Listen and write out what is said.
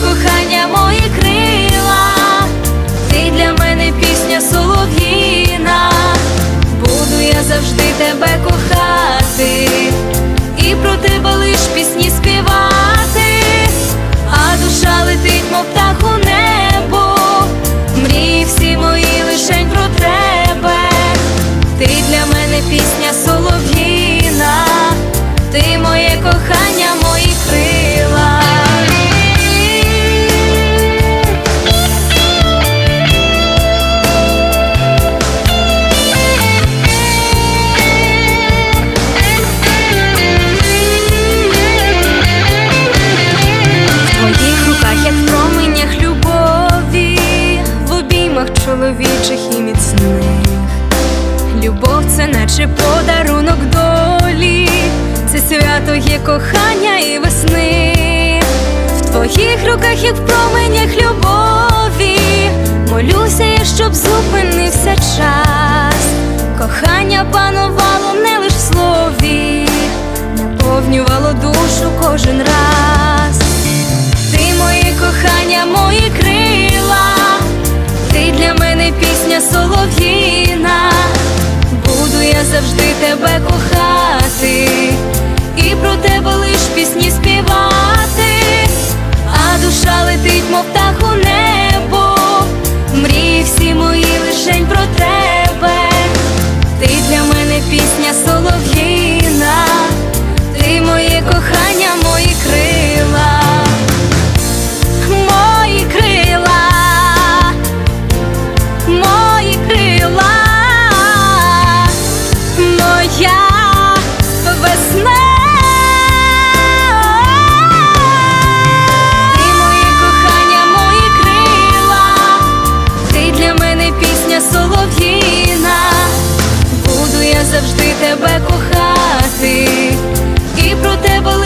Кохання, це наче подарунок долі, це свято є кохання і весни. В твоїх руках, як в променях любові, молюся я, щоб зупинився час. Кохання панувало не лиш в слові, наповнювало душу кожен раз. Ти моє кохання, мої крила, ти для мене пісня солов'їна. Я завжди тебе кохати, я весна. Ти моє кохання, мої крила, ти для мене пісня солов'їна, буду я завжди тебе кохати і про тебе.